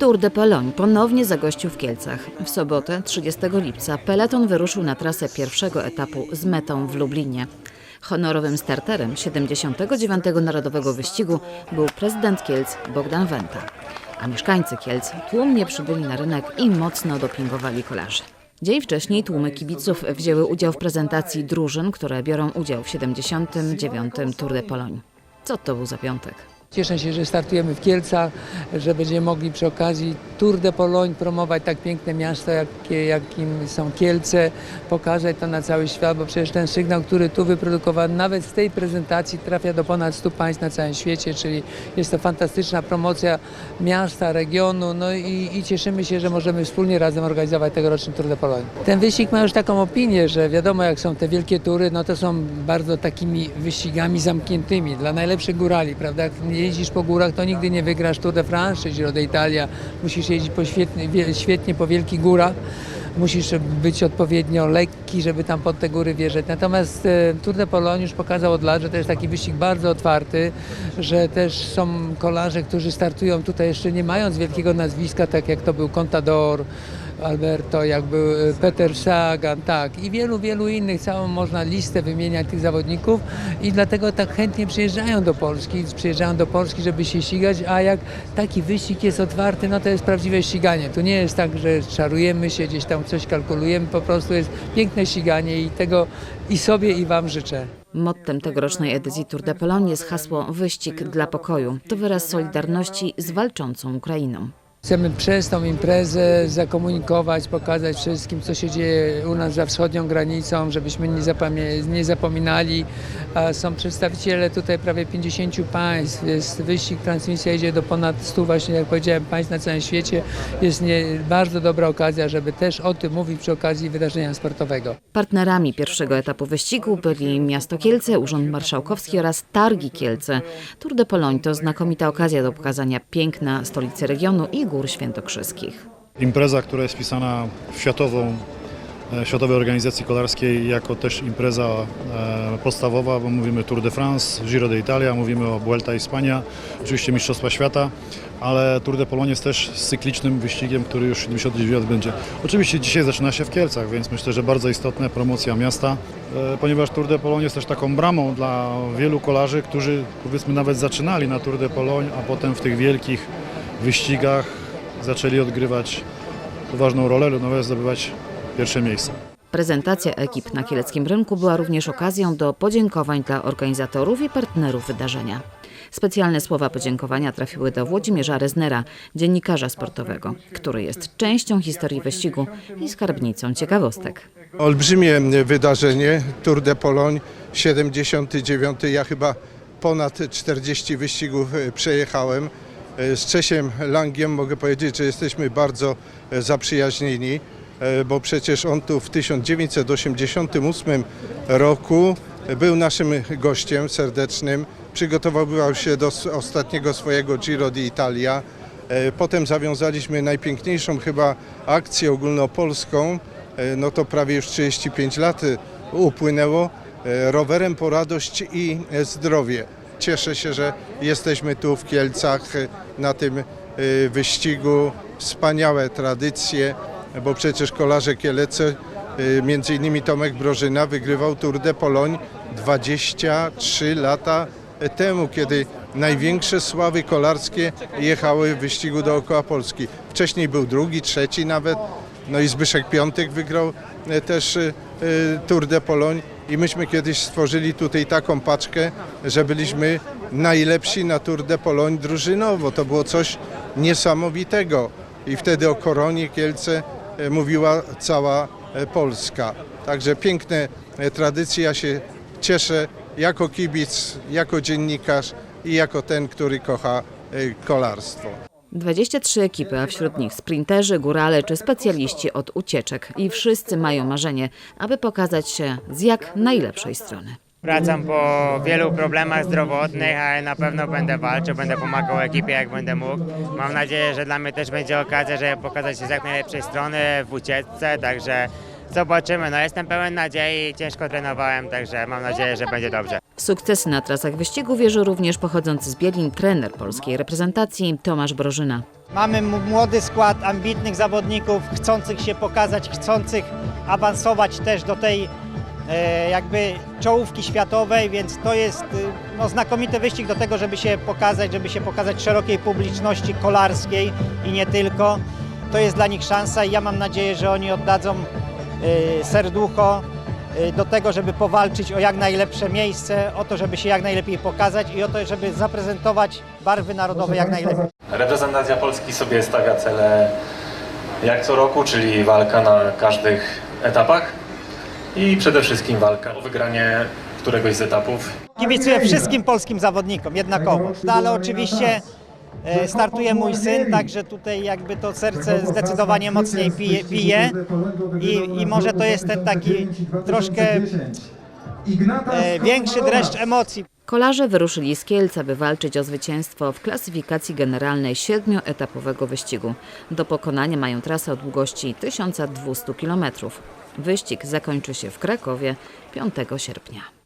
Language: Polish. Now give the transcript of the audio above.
Tour de Pologne ponownie zagościł w Kielcach. W sobotę, 30 lipca, peleton wyruszył na trasę pierwszego etapu z metą w Lublinie. Honorowym starterem 79. Narodowego Wyścigu był prezydent Kielc Bogdan Wenta. A mieszkańcy Kielc tłumnie przybyli na rynek i mocno dopingowali kolarzy. Dzień wcześniej tłumy kibiców wzięły udział w prezentacji drużyn, które biorą udział w 79. Tour de Pologne. Co to był za piątek? Cieszę się, że startujemy w Kielcach, że będziemy mogli przy okazji Tour de Pologne promować tak piękne miasto, jakie, jakim są Kielce, pokazać to na cały świat, bo przecież ten sygnał, który tu wyprodukowano, nawet z tej prezentacji trafia do ponad 100 państw na całym świecie, czyli jest to fantastyczna promocja miasta, regionu, no i, i cieszymy się, że możemy wspólnie razem organizować tegoroczny Tour de Pologne. Ten wyścig ma już taką opinię, że wiadomo jak są te wielkie tury, no to są bardzo takimi wyścigami zamkniętymi dla najlepszych górali, prawda? Jeździsz po górach, to nigdy nie wygrasz Tour de France czy Giro d'Italia. Musisz jeździć po świetnie, wie- świetnie po wielkich górach. Musisz być odpowiednio lekki, żeby tam pod te góry wjeżdżać. Natomiast e, Tour de Pologne już pokazał od lat, że to jest taki wyścig bardzo otwarty, że też są kolarze, którzy startują tutaj jeszcze nie mając wielkiego nazwiska, tak jak to był Contador, Alberto, jak był e, Peter Sagan, tak i wielu, wielu innych, całą można listę wymieniać tych zawodników i dlatego tak chętnie przyjeżdżają do Polski, przyjeżdżają do Polski, żeby się ścigać, a jak taki wyścig jest otwarty, no to jest prawdziwe ściganie. Tu nie jest tak, że czarujemy się, gdzieś tam coś kalkulujemy, po prostu jest piękne ściganie i tego i sobie i Wam życzę. Mottem tegorocznej edycji Tour de Pologne jest hasło Wyścig dla pokoju. To wyraz solidarności z walczącą Ukrainą. Chcemy przez tą imprezę zakomunikować, pokazać wszystkim, co się dzieje u nas za wschodnią granicą, żebyśmy nie, nie zapominali. Są przedstawiciele tutaj prawie 50 państw. Jest wyścig, transmisja idzie do ponad 100 właśnie, jak powiedziałem, państw na całym świecie. Jest nie, bardzo dobra okazja, żeby też o tym mówić przy okazji wydarzenia sportowego. Partnerami pierwszego etapu wyścigu byli Miasto Kielce, Urząd Marszałkowski oraz Targi Kielce. Tour de Pologne to znakomita okazja do pokazania piękna stolicy regionu i gór świętokrzyskich. Impreza, która jest wpisana w światową, e, Światowej Organizacji Kolarskiej jako też impreza e, podstawowa, bo mówimy Tour de France, Giro d'Italia, mówimy o Vuelta Hispania, oczywiście Mistrzostwa Świata, ale Tour de Pologne jest też cyklicznym wyścigiem, który już 79 będzie. Oczywiście dzisiaj zaczyna się w Kielcach, więc myślę, że bardzo istotna promocja miasta, e, ponieważ Tour de Pologne jest też taką bramą dla wielu kolarzy, którzy powiedzmy nawet zaczynali na Tour de Pologne, a potem w tych wielkich wyścigach zaczęli odgrywać ważną rolę lub nawet zdobywać pierwsze miejsca. Prezentacja ekip na kieleckim rynku była również okazją do podziękowań dla organizatorów i partnerów wydarzenia. Specjalne słowa podziękowania trafiły do Włodzimierza Reznera, dziennikarza sportowego, który jest częścią historii wyścigu i skarbnicą ciekawostek. Olbrzymie wydarzenie Tour de Pologne 79. Ja chyba ponad 40 wyścigów e, przejechałem. E, Z Czesiem Langiem mogę powiedzieć, że jesteśmy bardzo e, zaprzyjaźnieni, e, bo przecież on tu w 1988 roku był naszym gościem serdecznym. Przygotowywał się do ostatniego swojego Giro d'Italia. E, Potem zawiązaliśmy najpiękniejszą chyba akcję ogólnopolską, no to prawie już 35 lat upłynęło, rowerem po radość i zdrowie. Cieszę się, że jesteśmy tu w Kielcach na tym e, wyścigu. Wspaniałe tradycje, bo przecież kolarze Kielece, e, między innymi Tomek Brożyna wygrywał Tour de Pologne 23 lata temu, kiedy największe sławy kolarskie jechały w wyścigu dookoła Polski. Wcześniej był drugi, trzeci nawet, no i Zbyszek Piątek wygrał e, też e, e, Tour de Pologne i myśmy kiedyś stworzyli tutaj taką paczkę, że byliśmy najlepsi na Tour de Pologne drużynowo. To było coś niesamowitego i wtedy o Koronie Kielce mówiła cała Polska. Także piękne tradycje, ja się cieszę jako kibic, jako dziennikarz i jako ten, który kocha kolarstwo. 23 ekipy, a wśród nich sprinterzy, górale czy specjaliści od ucieczek. I wszyscy mają marzenie, aby pokazać się z jak najlepszej strony. Wracam po wielu problemach zdrowotnych, ale na pewno będę walczył, będę pomagał ekipie jak będę mógł. Mam nadzieję, że dla mnie też będzie okazja, żeby pokazać się z jak najlepszej strony w ucieczce, także zobaczymy. No jestem pełen nadziei, ciężko trenowałem, także mam nadzieję, że będzie dobrze. Sukcesy na trasach wyścigu wierzy również pochodzący z Bielin trener polskiej reprezentacji Tomasz Brożyna. Mamy młody skład ambitnych zawodników, chcących się pokazać, chcących awansować też do tej e, jakby czołówki światowej, więc to jest y, no, znakomity wyścig do tego, żeby się pokazać, żeby się pokazać szerokiej publiczności kolarskiej i nie tylko. To jest dla nich szansa i ja mam nadzieję, że oni oddadzą y, serducho do tego, żeby powalczyć o jak najlepsze miejsce, o to, żeby się jak najlepiej pokazać i o to, żeby zaprezentować barwy narodowe jak najlepiej. Reprezentacja Polski sobie stawia cele jak co roku, czyli walka na każdych etapach i przede wszystkim walka o wygranie któregoś z etapów. Kibicuję wszystkim polskim zawodnikom jednakowo, no, ale oczywiście startuje mój syn, także tutaj jakby to serce zdecydowanie mocniej pije, pije. I, i może to jest ten taki troszkę e, większy dreszcz emocji. Kolarze wyruszyli z Kielca, by walczyć o zwycięstwo w klasyfikacji generalnej siedmioetapowego wyścigu. Do pokonania mają trasę o długości 1200 km. Wyścig zakończy się w Krakowie 5 sierpnia.